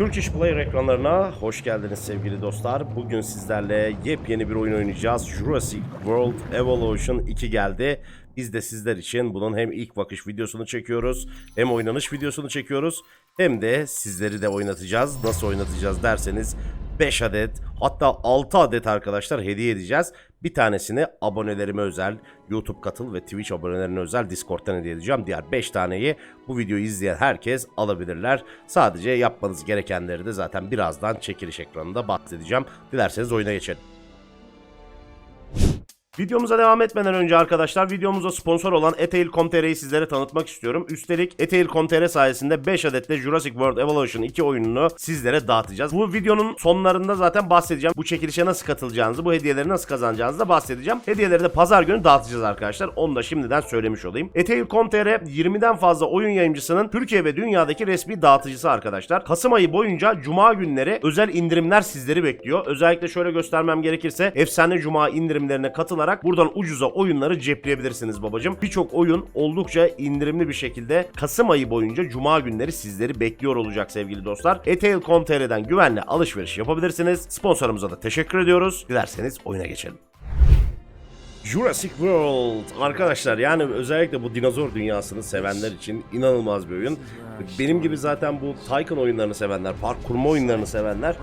Turkish Player ekranlarına hoş geldiniz sevgili dostlar. Bugün sizlerle yepyeni bir oyun oynayacağız. Jurassic World Evolution 2 geldi. Biz de sizler için bunun hem ilk bakış videosunu çekiyoruz, hem oynanış videosunu çekiyoruz, hem de sizleri de oynatacağız. Nasıl oynatacağız derseniz 5 adet hatta 6 adet arkadaşlar hediye edeceğiz. Bir tanesini abonelerime özel, YouTube katıl ve Twitch abonelerine özel Discord'dan hediye edeceğim. Diğer 5 taneyi bu videoyu izleyen herkes alabilirler. Sadece yapmanız gerekenleri de zaten birazdan çekiliş ekranında bahsedeceğim. Dilerseniz oyuna geçelim. Videomuza devam etmeden önce arkadaşlar videomuza sponsor olan Etail.com.tr'yi sizlere tanıtmak istiyorum. Üstelik Etail.com.tr sayesinde 5 adet de Jurassic World Evolution 2 oyununu sizlere dağıtacağız. Bu videonun sonlarında zaten bahsedeceğim. Bu çekilişe nasıl katılacağınızı, bu hediyeleri nasıl kazanacağınızı da bahsedeceğim. Hediyeleri de pazar günü dağıtacağız arkadaşlar. Onu da şimdiden söylemiş olayım. Etail.com.tr 20'den fazla oyun yayıncısının Türkiye ve dünyadaki resmi dağıtıcısı arkadaşlar. Kasım ayı boyunca cuma günleri özel indirimler sizleri bekliyor. Özellikle şöyle göstermem gerekirse efsane cuma indirimlerine katılarak buradan ucuza oyunları cepleyebilirsiniz babacım. Birçok oyun oldukça indirimli bir şekilde Kasım ayı boyunca cuma günleri sizleri bekliyor olacak sevgili dostlar. Etail.com.tr'den güvenle alışveriş yapabilirsiniz. Sponsorumuza da teşekkür ediyoruz. Dilerseniz oyuna geçelim. Jurassic World arkadaşlar yani özellikle bu dinozor dünyasını sevenler için inanılmaz bir oyun. Benim gibi zaten bu Tycoon oyunlarını sevenler, park kurma oyunlarını sevenler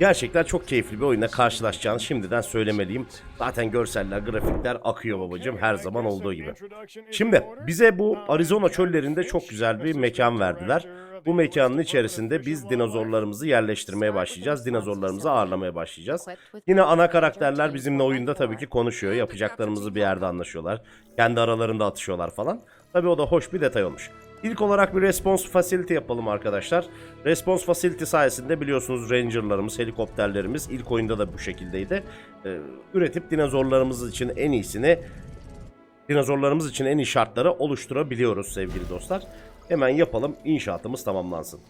gerçekten çok keyifli bir oyunla karşılaşacağını şimdiden söylemeliyim. Zaten görseller, grafikler akıyor babacım her zaman olduğu gibi. Şimdi bize bu Arizona çöllerinde çok güzel bir mekan verdiler. Bu mekanın içerisinde biz dinozorlarımızı yerleştirmeye başlayacağız. Dinozorlarımızı ağırlamaya başlayacağız. Yine ana karakterler bizimle oyunda tabii ki konuşuyor. Yapacaklarımızı bir yerde anlaşıyorlar. Kendi aralarında atışıyorlar falan. Tabii o da hoş bir detay olmuş. İlk olarak bir response facility yapalım arkadaşlar. Response facility sayesinde biliyorsunuz rangerlarımız, helikopterlerimiz ilk oyunda da bu şekildeydi. Ee, üretip dinozorlarımız için en iyisini dinozorlarımız için en iyi şartları oluşturabiliyoruz sevgili dostlar. Hemen yapalım inşaatımız tamamlansın.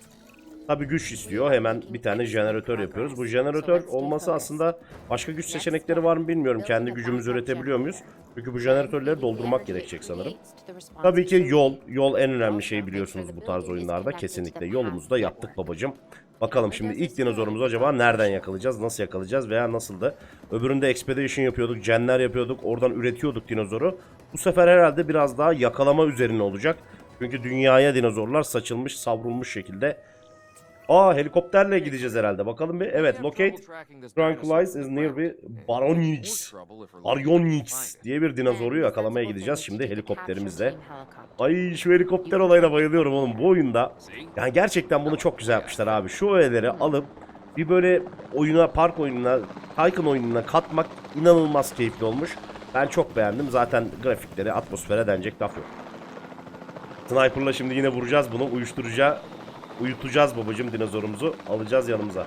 Tabi güç istiyor. Hemen bir tane jeneratör yapıyoruz. Bu jeneratör olması aslında başka güç seçenekleri var mı bilmiyorum. Kendi gücümüzü üretebiliyor muyuz? Çünkü bu jeneratörleri doldurmak gerekecek sanırım. Tabii ki yol. Yol en önemli şey biliyorsunuz bu tarz oyunlarda. Kesinlikle yolumuzu da yaptık babacım. Bakalım şimdi ilk dinozorumuzu acaba nereden yakalayacağız? Nasıl yakalayacağız veya nasıldı? Öbüründe expedition yapıyorduk, cenler yapıyorduk. Oradan üretiyorduk dinozoru. Bu sefer herhalde biraz daha yakalama üzerine olacak. Çünkü dünyaya dinozorlar saçılmış, savrulmuş şekilde. Aa helikopterle gideceğiz herhalde. Bakalım bir. Evet, locate Tranquilize is near bir Baronix. Baryonyx diye bir dinozoru yakalamaya gideceğiz şimdi helikopterimizle. Ay şu helikopter olayına bayılıyorum oğlum bu oyunda. Yani gerçekten bunu çok güzel yapmışlar abi. Şu öğeleri alıp bir böyle oyuna, park oyununa, Tycoon oyununa katmak inanılmaz keyifli olmuş. Ben çok beğendim. Zaten grafikleri, atmosfere denecek laf yok. Sniper'la şimdi yine vuracağız bunu. Uyuşturuca uyutacağız babacım dinozorumuzu. Alacağız yanımıza.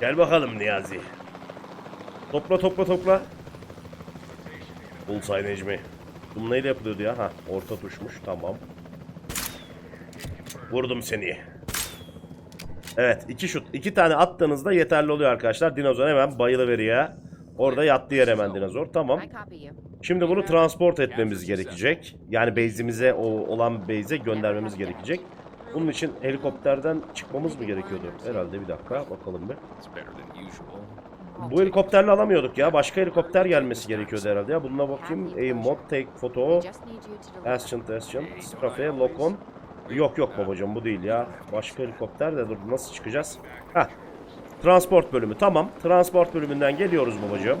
Gel bakalım Niyazi. Topla topla topla. Bullseye Necmi. Bu neyle yapılıyordu ya? Ha orta tuşmuş tamam. Vurdum seni. Evet iki şut. iki tane attığınızda yeterli oluyor arkadaşlar. Dinozor hemen bayılıveriyor. Orada yattı yer hemen dinozor. Tamam. Şimdi bunu transport etmemiz gerekecek. Yani base'imize o olan base'e göndermemiz gerekecek. Bunun için helikopterden çıkmamız mı gerekiyordu? Herhalde bir dakika bakalım bir. Bu helikopterle alamıyorduk ya. Başka helikopter gelmesi gerekiyordu herhalde ya. Bununla bakayım. Aim mod, take photo, Ascent, Ascent, Strafe, lock. Yok yok babacığım bu değil ya. Başka helikopter de dur nasıl çıkacağız? Heh. Transport bölümü tamam. Transport bölümünden geliyoruz babacığım.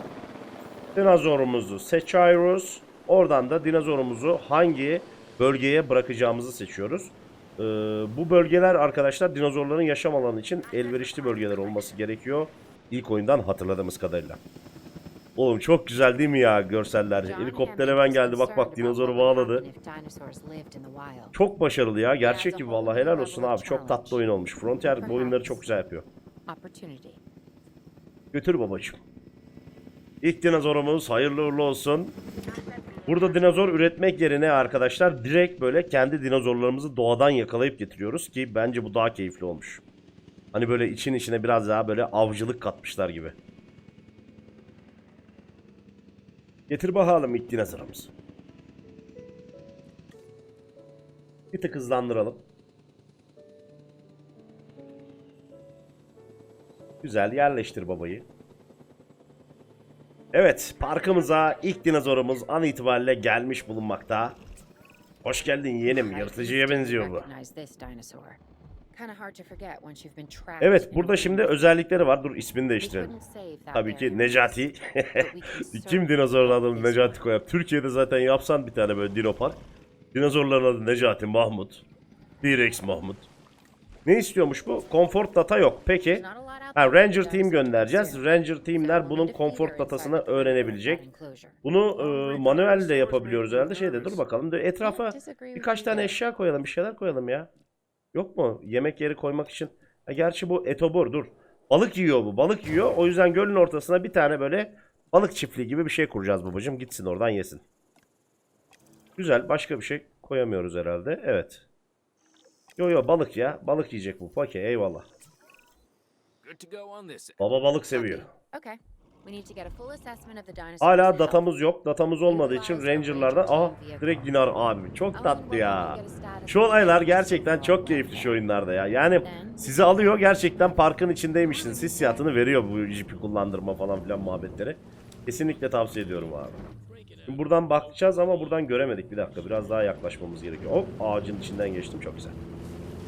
Dinozorumuzu seçiyoruz. Oradan da dinozorumuzu hangi bölgeye bırakacağımızı seçiyoruz. Ee, bu bölgeler arkadaşlar dinozorların yaşam alanı için elverişli bölgeler olması gerekiyor. İlk oyundan hatırladığımız kadarıyla. Oğlum çok güzel değil mi ya görseller? Helikopter hemen geldi bak bak dinozoru bağladı. Çok başarılı ya. Gerçek gibi vallahi helal olsun abi. Çok tatlı oyun olmuş. Frontier bu oyunları çok güzel yapıyor. Götür babacığım. İlk dinozorumuz hayırlı uğurlu olsun. Burada dinozor üretmek yerine arkadaşlar direkt böyle kendi dinozorlarımızı doğadan yakalayıp getiriyoruz ki bence bu daha keyifli olmuş. Hani böyle için içine biraz daha böyle avcılık katmışlar gibi. Getir bakalım ilk dinozorumuzu. Bir tık hızlandıralım. Güzel yerleştir babayı. Evet parkımıza ilk dinozorumuz an itibariyle gelmiş bulunmakta. Hoş geldin yeğenim. Yırtıcıya benziyor bu. Evet burada şimdi özellikleri var. Dur ismini değiştirelim. Tabii ki Necati. Kim dinozorun adını Necati koyar? Türkiye'de zaten yapsan bir tane böyle dino park. Dinozorların adı Necati Mahmut. T-Rex Mahmut. Ne istiyormuş bu? Comfort data yok. Peki. Ha, Ranger Team göndereceğiz. Ranger Team'ler bunun comfort datasını öğrenebilecek. Bunu e, manuel de yapabiliyoruz herhalde. Şeyde dur bakalım. Etrafa birkaç tane eşya koyalım. Bir şeyler koyalım ya. Yok mu? Yemek yeri koymak için. Ha, gerçi bu etobur dur. Balık yiyor bu. Balık yiyor. O yüzden gölün ortasına bir tane böyle balık çiftliği gibi bir şey kuracağız babacığım. Gitsin oradan yesin. Güzel. Başka bir şey koyamıyoruz herhalde. Evet. Yo yo balık ya. Balık yiyecek bu. Peki eyvallah. Baba balık seviyor. Okay. We need to get a full assessment of the dinosaur's Hala datamız yok. Datamız olmadığı için Ranger'lardan... Ranger Aha direkt dinar abi. Çok tatlı ya. Şu olaylar the gerçekten çok keyifli şu oyunlarda ya. Yani sizi alıyor gerçekten parkın içindeymişsiniz. Hissiyatını veriyor bu jipi kullandırma falan filan muhabbetleri. Kesinlikle tavsiye ediyorum abi. Şimdi buradan bakacağız ama buradan göremedik. Bir dakika biraz daha yaklaşmamız gerekiyor. Hop ağacın içinden geçtim çok güzel.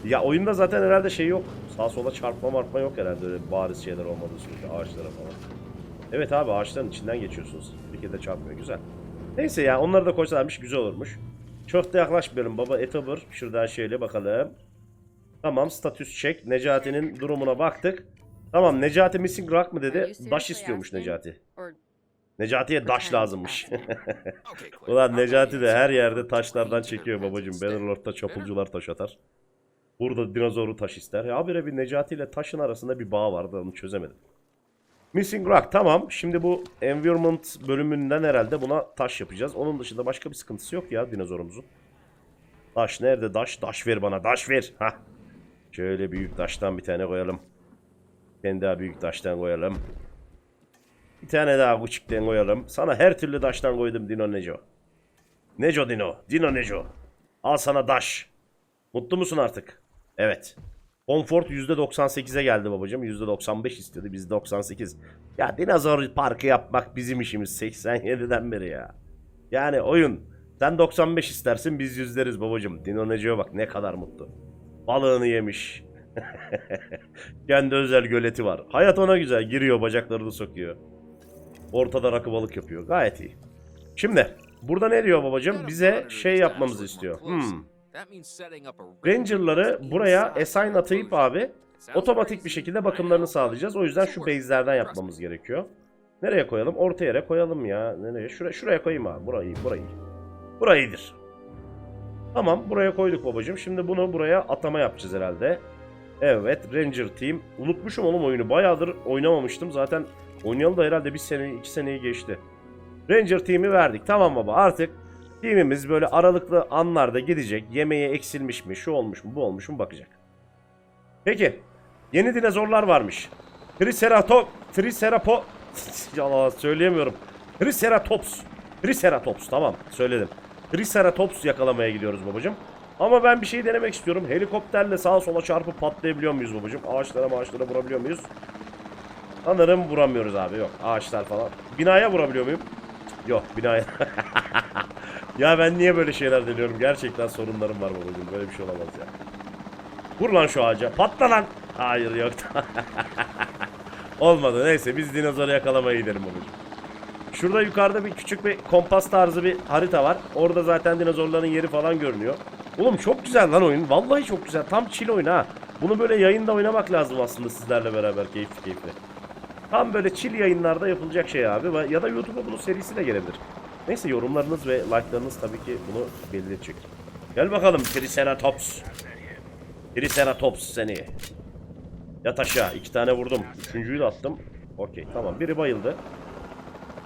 Ya oyunda zaten herhalde şey yok. Sağa sola çarpma marpma yok herhalde öyle bariz şeyler olmadığı sürece ağaçlara falan. Evet abi ağaçların içinden geçiyorsunuz. Bir kere de çarpmıyor güzel. Neyse ya onları da koysalarmış güzel olurmuş. Çok da yaklaşmayalım baba Etobur. Şuradan şöyle bakalım. Tamam statüs çek. Necati'nin durumuna baktık. Tamam Necati missing rock mı dedi. Daş istiyormuş? Necati. Necati'ye daş lazımmış. Ulan Necati de her yerde taşlardan çekiyor babacım. Bannerlord'da çapulcular taş atar. Burada dinozoru taş ister. Ya habire bir Necati ile taşın arasında bir bağ vardı onu çözemedim. Missing Rock tamam. Şimdi bu Environment bölümünden herhalde buna taş yapacağız. Onun dışında başka bir sıkıntısı yok ya dinozorumuzun. Taş nerede? Taş. Taş ver bana. Taş ver. Hah. Şöyle büyük taştan bir tane koyalım. Bir daha büyük taştan koyalım. Bir tane daha küçükten koyalım. Sana her türlü taştan koydum Dino Neco. Neco Dino. Dino Neco. Al sana daş. Mutlu musun artık? Evet. Comfort %98'e geldi babacığım. %95 istiyordu. Biz 98. Ya dinozor parkı yapmak bizim işimiz 87'den beri ya. Yani oyun. Sen 95 istersin biz yüzleriz babacığım. Dino Neco'ya bak ne kadar mutlu. Balığını yemiş. Kendi özel göleti var. Hayat ona güzel. Giriyor bacaklarını sokuyor. Ortada rakı balık yapıyor. Gayet iyi. Şimdi burada ne diyor babacığım? Bize şey yapmamızı istiyor. Hmm. Ranger'ları buraya assign atayıp abi otomatik bir şekilde bakımlarını sağlayacağız. O yüzden şu base'lerden yapmamız gerekiyor. Nereye koyalım? Orta yere koyalım ya. Nereye? Şuraya, şuraya koyayım abi. Burayı, burayı. Burayı iyidir. Tamam buraya koyduk babacığım. Şimdi bunu buraya atama yapacağız herhalde. Evet Ranger Team. Unutmuşum oğlum oyunu. Bayağıdır oynamamıştım. Zaten oynayalı da herhalde bir sene, iki seneyi geçti. Ranger Team'i verdik. Tamam baba artık Team'imiz böyle aralıklı anlarda gidecek. Yemeğe eksilmiş mi, şu olmuş mu, bu olmuş mu bakacak. Peki. Yeni dinozorlar varmış. Triceratop, Tricerapo... Ya söyleyemiyorum. Triceratops. Triceratops tamam söyledim. Triceratops yakalamaya gidiyoruz babacım. Ama ben bir şey denemek istiyorum. Helikopterle sağa sola çarpıp patlayabiliyor muyuz babacım? Ağaçlara ağaçlara vurabiliyor muyuz? Sanırım vuramıyoruz abi yok. Ağaçlar falan. Binaya vurabiliyor muyum? Yok binaya. ya ben niye böyle şeyler deniyorum? Gerçekten sorunlarım var babacığım. Böyle bir şey olamaz ya. Vur lan şu ağaca. Patla lan. Hayır yok. Olmadı. Neyse biz dinozoru yakalamaya gidelim babacığım. Şurada yukarıda bir küçük bir kompas tarzı bir harita var. Orada zaten dinozorların yeri falan görünüyor. Oğlum çok güzel lan oyun. Vallahi çok güzel. Tam chill oyun ha. Bunu böyle yayında oynamak lazım aslında sizlerle beraber keyifli keyifli. Tam böyle chill yayınlarda yapılacak şey abi. Ya da YouTube'a bunun serisi de gelebilir. Neyse yorumlarınız ve like'larınız tabii ki bunu belirleyecek. Gel bakalım Triceratops. Triceratops seni. Yat aşağı. iki tane vurdum. Üçüncüyü de attım. Okey tamam biri bayıldı.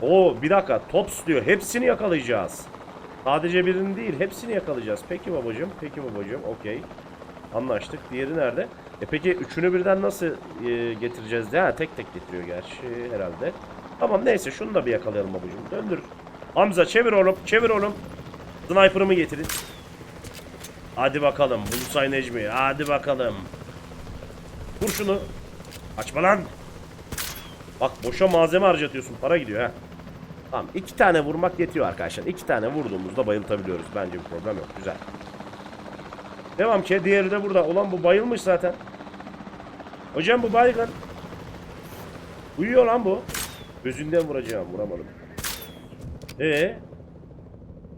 Oo bir dakika Tops diyor. Hepsini yakalayacağız. Sadece birini değil hepsini yakalayacağız. Peki babacığım. Peki babacığım. Okey. Anlaştık. Diğeri nerede? E peki üçünü birden nasıl e, getireceğiz diye. Ha, tek tek getiriyor gerçi herhalde. Tamam neyse şunu da bir yakalayalım babacığım. Döndür. Hamza çevir oğlum. Çevir oğlum. Sniper'ımı getirin. Hadi bakalım. Bulusay Necmi. Hadi bakalım. Vur şunu. Açma lan. Bak boşa malzeme harcatıyorsun. Para gidiyor ha. Tamam iki tane vurmak yetiyor arkadaşlar. İki tane vurduğumuzda bayıltabiliyoruz. Bence bir problem yok. Güzel. Devam ki. Diğeri de burada. Ulan bu bayılmış zaten. Hocam bu baygın. Uyuyor lan bu. Gözünden vuracağım. Vuramadım. Ee,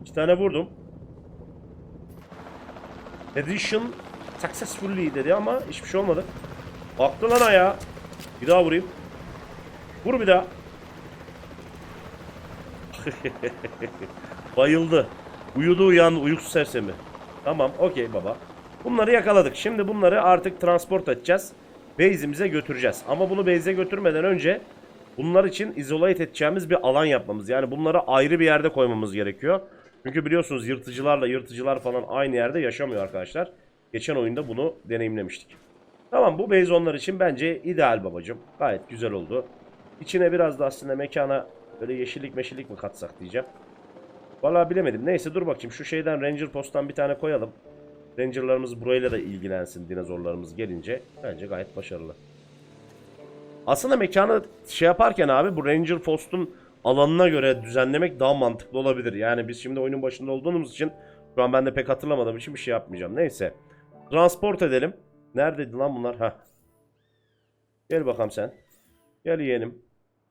iki tane vurdum. Addition successfully dedi ama hiçbir şey olmadı. Baktı lan ayağa. Bir daha vurayım. Vur bir daha. Bayıldı. Uyudu uyandı uykusuz sersemi. Tamam okey baba. Bunları yakaladık. Şimdi bunları artık transport edeceğiz. Base'imize götüreceğiz. Ama bunu base'e götürmeden önce bunlar için isolate edeceğimiz bir alan yapmamız. Yani bunları ayrı bir yerde koymamız gerekiyor. Çünkü biliyorsunuz yırtıcılarla yırtıcılar falan aynı yerde yaşamıyor arkadaşlar. Geçen oyunda bunu deneyimlemiştik. Tamam bu base onlar için bence ideal babacım. Gayet güzel oldu. İçine biraz da aslında mekana böyle yeşillik meşillik mi katsak diyeceğim. Vallahi bilemedim. Neyse dur bakayım şu şeyden Ranger Post'tan bir tane koyalım. Ranger'larımız burayla da ilgilensin dinozorlarımız gelince. Bence gayet başarılı. Aslında mekanı şey yaparken abi bu Ranger Post'un alanına göre düzenlemek daha mantıklı olabilir. Yani biz şimdi oyunun başında olduğumuz için şu an ben de pek hatırlamadığım için bir şey yapmayacağım. Neyse. Transport edelim. Neredeydi lan bunlar? Heh. Gel bakalım sen. Gel yeğenim.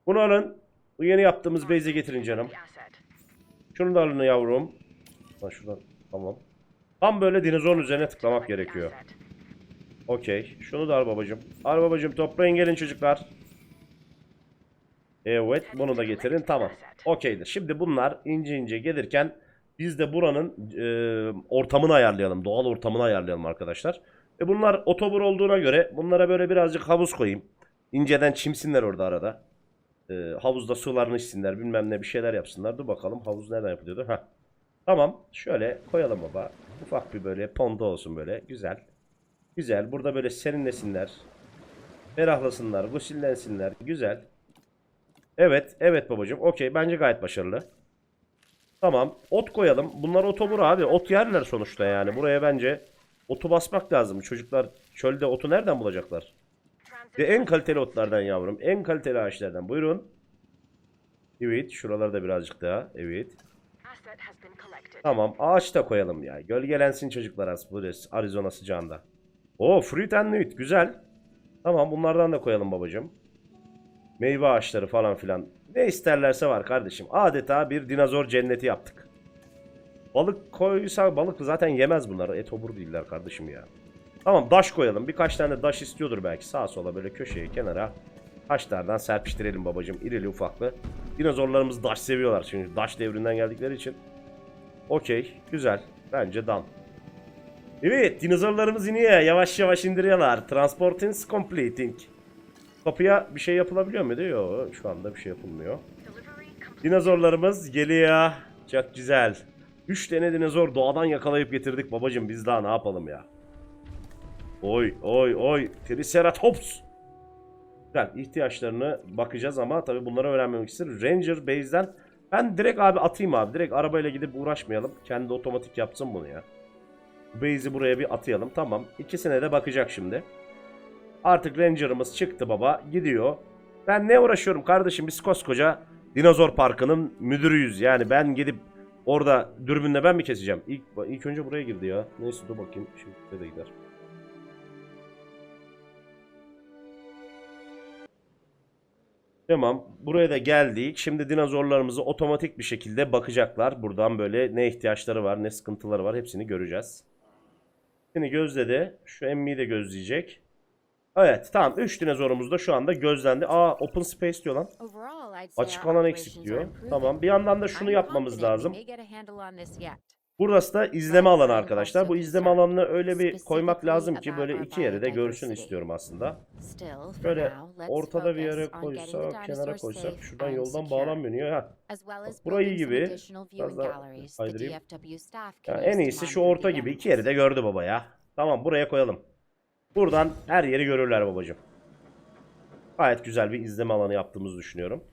Bunu alın. Bu yeni yaptığımız base'e getirin canım. Şunu da alın yavrum. Lan şuradan. Tamam. Tam böyle dinozorun üzerine tıklamak gerekiyor. Okey. Şunu da al babacım. Al babacım toplayın gelin çocuklar. Evet bunu da getirin. Tamam. Okeydir. Şimdi bunlar ince ince gelirken biz de buranın e, ortamını ayarlayalım. Doğal ortamını ayarlayalım arkadaşlar. Ve bunlar otobur olduğuna göre bunlara böyle birazcık havuz koyayım. İnceden çimsinler orada arada. E, havuzda sularını içsinler bilmem ne bir şeyler yapsınlar. Dur bakalım havuz nereden yapılıyordu? Heh. Tamam. Şöyle koyalım baba. Ufak bir böyle ponda olsun böyle. Güzel. Güzel. Burada böyle serinlesinler. Ferahlasınlar. Gusüllensinler. Güzel. Evet. Evet babacığım. Okey. Bence gayet başarılı. Tamam. Ot koyalım. Bunlar otobur abi. Ot yerler sonuçta yani. Buraya bence otu basmak lazım. Çocuklar çölde otu nereden bulacaklar? Ve en kaliteli otlardan yavrum. En kaliteli ağaçlardan. Buyurun. Evet. Şuralarda birazcık daha. Evet. Tamam. Ağaç da koyalım ya. Gölgelensin çocuklar az Arizona sıcağında. Oo fruit and nut. Güzel. Tamam bunlardan da koyalım babacığım. Meyve ağaçları falan filan. Ne isterlerse var kardeşim. Adeta bir dinozor cenneti yaptık. Balık koysa balık zaten yemez bunlar. Et obur değiller kardeşim ya. Tamam daş koyalım. Birkaç tane daş istiyordur belki. Sağa sola böyle köşeye kenara. Taşlardan serpiştirelim babacığım. İrili ufaklı. Dinozorlarımız daş seviyorlar. Çünkü daş devrinden geldikleri için. Okey. Güzel. Bence dam. Evet. Dinozorlarımız iniyor. Yavaş yavaş indiriyorlar. Transporting completing. Kapıya bir şey yapılabiliyor mu? Yok. Şu anda bir şey yapılmıyor. Dinozorlarımız geliyor. Çok güzel. 3 tane dinozor doğadan yakalayıp getirdik babacım. Biz daha ne yapalım ya? Oy oy oy. Triceratops. Güzel. ihtiyaçlarını bakacağız ama tabii bunları öğrenmemek istedim. Ranger Base'den ben direkt abi atayım abi. Direkt arabayla gidip uğraşmayalım. Kendi otomatik yapsın bunu ya. Base'i buraya bir atayalım. Tamam. İkisine de bakacak şimdi. Artık Ranger'ımız çıktı baba. Gidiyor. Ben ne uğraşıyorum kardeşim? Biz koskoca Dinozor Parkı'nın müdürüyüz. Yani ben gidip orada dürbünle ben mi keseceğim? İlk, ilk önce buraya girdi ya. Neyse dur bakayım. Şimdi de gider. Tamam. Buraya da geldik. Şimdi dinozorlarımızı otomatik bir şekilde bakacaklar. Buradan böyle ne ihtiyaçları var, ne sıkıntıları var hepsini göreceğiz. Şimdi gözledi. Şu emmiyi de gözleyecek. Evet tamam 3 dinozorumuz da şu anda gözlendi. Aa open space diyor lan. Açık alan eksik diyor. Tamam bir yandan da şunu yapmamız lazım. Burası da izleme alanı arkadaşlar. Bu izleme alanını öyle bir koymak lazım ki böyle iki yeri de görsün istiyorum aslında. Böyle ortada bir yere koysak, kenara koysak şuradan yoldan bağlanmıyor. Ha. burayı gibi, biraz daha galleries the kaydırayım. DFW staff can Ya use en iyisi şu orta gibi iki yeri de gördü baba ya. Tamam buraya koyalım. Buradan her yeri görürler babacığım. Gayet güzel bir izleme alanı yaptığımızı düşünüyorum.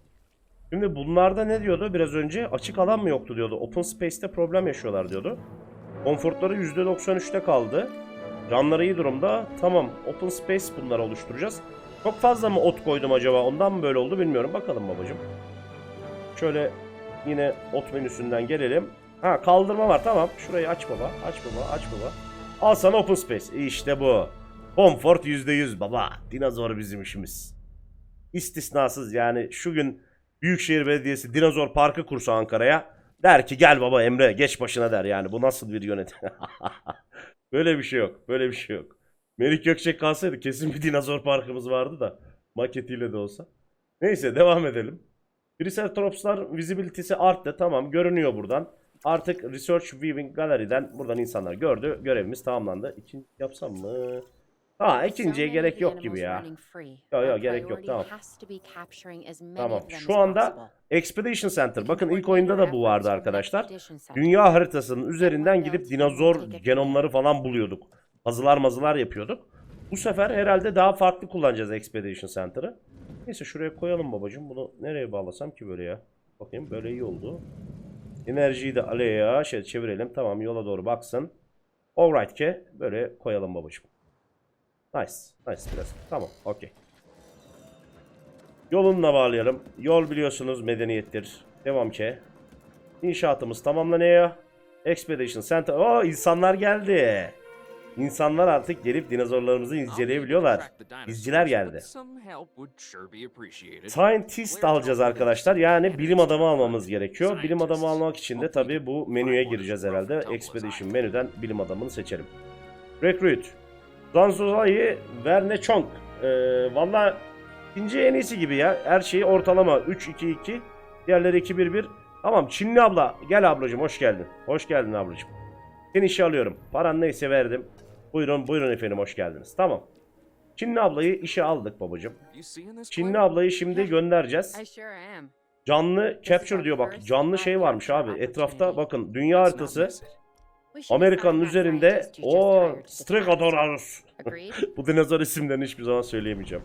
Şimdi bunlarda ne diyordu biraz önce? Açık alan mı yoktu diyordu. Open Space'te problem yaşıyorlar diyordu. Konfortları %93'te kaldı. Canları iyi durumda. Tamam. Open Space bunları oluşturacağız. Çok fazla mı ot koydum acaba? Ondan mı böyle oldu bilmiyorum. Bakalım babacım. Şöyle yine ot menüsünden gelelim. Ha kaldırma var tamam. Şurayı aç baba. Aç baba. Aç baba. Al sana open space. İşte bu. Comfort %100 baba. Dinozor bizim işimiz. İstisnasız yani şu gün Büyükşehir Belediyesi Dinozor Parkı kursa Ankara'ya der ki gel baba Emre geç başına der yani. Bu nasıl bir yönetim? Böyle bir şey yok. Böyle bir şey yok. Melik Gökçek kalsaydı kesin bir dinozor parkımız vardı da. Maketiyle de olsa. Neyse devam edelim. Triceratops'lar visibility'si arttı. Tamam görünüyor buradan. Artık Research Viewing Gallery'den buradan insanlar gördü. Görevimiz tamamlandı. İkinci yapsam mı? Ha ikinciye gerek yok gibi ya. Yo, yo, gerek yok, tamam. Tamam. Şu anda Expedition Center. Bakın ilk oyunda da bu vardı arkadaşlar. Dünya haritasının üzerinden gidip dinozor genomları falan buluyorduk. Puzzle'lar mazılar yapıyorduk. Bu sefer herhalde daha farklı kullanacağız Expedition Center'ı. Neyse şuraya koyalım babacığım. Bunu nereye bağlasam ki böyle ya? Bakayım böyle iyi oldu. Enerjiyi de aleye şey çevirelim. Tamam yola doğru baksın. Alright ki böyle koyalım babacığım. Nice. Nice biraz. Tamam. Okey. Yolunla bağlayalım. Yol biliyorsunuz medeniyettir. Devam ki. İnşaatımız tamamlanıyor. Expedition Center. Oo insanlar geldi. İnsanlar artık gelip dinozorlarımızı inceleyebiliyorlar. İzciler geldi. Scientist alacağız arkadaşlar. Yani bilim adamı almamız gerekiyor. Bilim adamı almak için de tabii bu menüye gireceğiz herhalde. Expedition menüden bilim adamını seçelim. Recruit. Zanzulai Verne Chong. Ee, Valla ikinci en iyisi gibi ya. Her şeyi ortalama. 3-2-2. Diğerleri 2-1-1. Tamam Çinli abla. Gel ablacığım hoş geldin. Hoş geldin ablacığım. Seni işe alıyorum. Paran neyse verdim. Buyurun buyurun efendim hoş geldiniz. Tamam. Çinli ablayı işe aldık babacığım. Çinli ablayı şimdi göndereceğiz. Canlı capture diyor bak. Canlı şey varmış abi. Etrafta bakın dünya haritası. Amerika'nın üzerinde o. Agreed? Bu dinozor isimlerini hiçbir zaman söyleyemeyeceğim.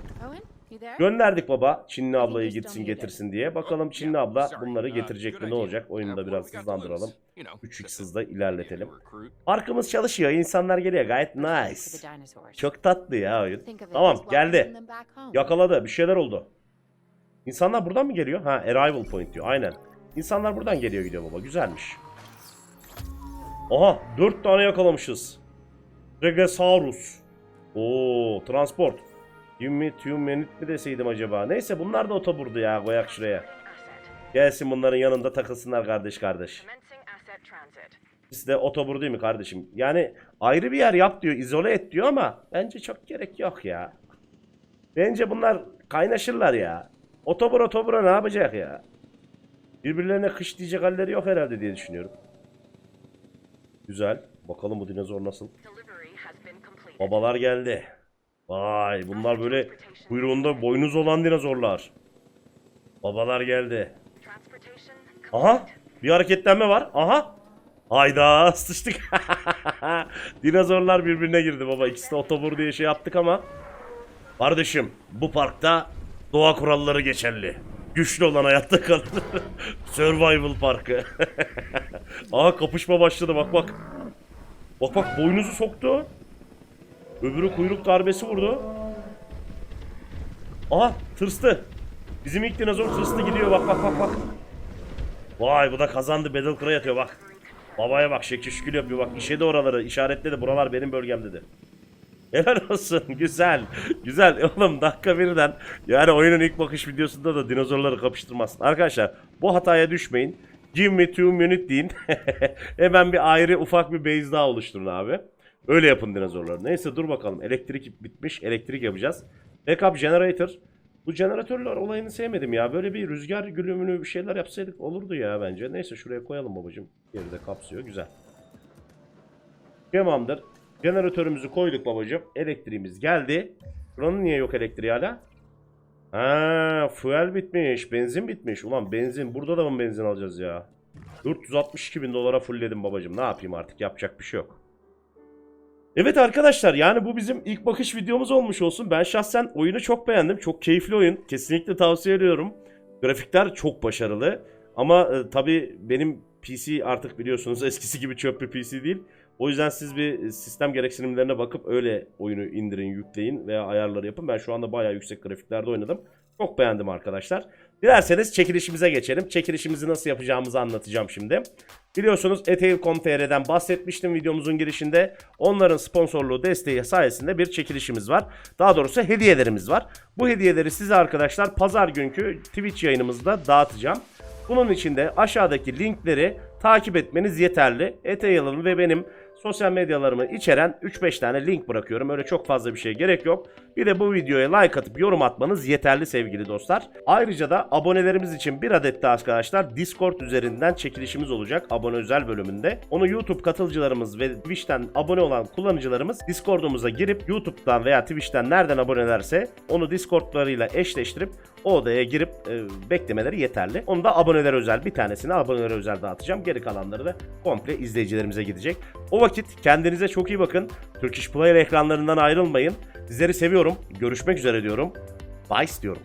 Gönderdik baba Çinli ablayı gitsin getirsin diye. Bakalım Çinli abla bunları Uh, getirecek mi ne olacak? Oyunu da biraz hızlandıralım. 3x hızda ilerletelim. Parkımız çalışıyor. insanlar geliyor. Gayet nice. Çok tatlı ya oyun. Tamam geldi. Yakaladı. Bir şeyler oldu. İnsanlar buradan mı geliyor? Ha arrival point diyor. Aynen. İnsanlar buradan geliyor gidiyor baba. Güzelmiş. Aha 4 tane yakalamışız. Regasaurus. Oo transport. Two minute mi deseydim acaba? Neyse bunlar da otoburdu ya. Koyak şuraya. Gelsin bunların yanında takılsınlar kardeş kardeş. Biz de otobur değil mi kardeşim? Yani ayrı bir yer yap diyor, izole et diyor ama bence çok gerek yok ya. Bence bunlar kaynaşırlar ya. Otobur otobura ne yapacak ya? Birbirlerine kış diyecek halleri yok herhalde diye düşünüyorum. Güzel. Bakalım bu dinozor nasıl? Babalar geldi. Vay bunlar böyle kuyruğunda boynuz olan dinozorlar. Babalar geldi. Aha bir hareketlenme var. Aha. Hayda sıçtık. Dinozorlar birbirine girdi baba. İkisi de otobur diye şey yaptık ama. Kardeşim bu parkta doğa kuralları geçerli. Güçlü olan hayatta kalır. Survival parkı. Aha kapışma başladı bak bak. Bak bak boynuzu soktu. Öbürü kuyruk darbesi vurdu. Aha tırstı. Bizim ilk dinozor tırstı gidiyor bak bak bak bak. Vay bu da kazandı Battle Cry atıyor bak. Babaya bak şekil şükür yapıyor bak işe de oraları işaretledi buralar benim bölgem dedi. Helal olsun güzel güzel oğlum dakika birden yani oyunun ilk bakış videosunda da dinozorları kapıştırmazsın. Arkadaşlar bu hataya düşmeyin. Give me two minute deyin. Hemen bir ayrı ufak bir base daha oluşturun abi. Öyle yapın dinozorları. Neyse dur bakalım elektrik bitmiş elektrik yapacağız. Backup generator. Bu jeneratörler olayını sevmedim ya. Böyle bir rüzgar gülümünü bir şeyler yapsaydık olurdu ya bence. Neyse şuraya koyalım babacım. Yeri de kapsıyor. Güzel. Tamamdır. Jeneratörümüzü koyduk babacım. Elektriğimiz geldi. Buranın niye yok elektriği hala? Ha, fuel bitmiş. Benzin bitmiş. Ulan benzin. Burada da mı benzin alacağız ya? 462 bin dolara fullledim babacım. Ne yapayım artık? Yapacak bir şey yok. Evet arkadaşlar yani bu bizim ilk bakış videomuz olmuş olsun. Ben şahsen oyunu çok beğendim. Çok keyifli oyun. Kesinlikle tavsiye ediyorum. Grafikler çok başarılı. Ama e, tabii benim PC artık biliyorsunuz eskisi gibi çöp bir PC değil. O yüzden siz bir sistem gereksinimlerine bakıp öyle oyunu indirin, yükleyin veya ayarları yapın. Ben şu anda bayağı yüksek grafiklerde oynadım. Çok beğendim arkadaşlar. Dilerseniz çekilişimize geçelim. Çekilişimizi nasıl yapacağımızı anlatacağım şimdi. Biliyorsunuz Etail.com.tr'den bahsetmiştim videomuzun girişinde. Onların sponsorluğu desteği sayesinde bir çekilişimiz var. Daha doğrusu hediyelerimiz var. Bu hediyeleri size arkadaşlar pazar günkü Twitch yayınımızda dağıtacağım. Bunun için de aşağıdaki linkleri takip etmeniz yeterli. Etail'ın ve benim sosyal medyalarımı içeren 3-5 tane link bırakıyorum. Öyle çok fazla bir şey gerek yok. Bir de bu videoya like atıp yorum atmanız yeterli sevgili dostlar. Ayrıca da abonelerimiz için bir adet de arkadaşlar Discord üzerinden çekilişimiz olacak abone özel bölümünde. Onu YouTube katılımcılarımız ve Twitch'ten abone olan kullanıcılarımız Discord'umuza girip YouTube'dan veya Twitch'ten nereden abonelerse onu Discord'larıyla eşleştirip o odaya girip e, beklemeleri yeterli. Onu da abonelere özel bir tanesini abonelere özel dağıtacağım. Geri kalanları da komple izleyicilerimize gidecek. O vakit kendinize çok iyi bakın. Turkish Player ekranlarından ayrılmayın. Sizleri seviyorum. Görüşmek üzere diyorum. Bye diyorum.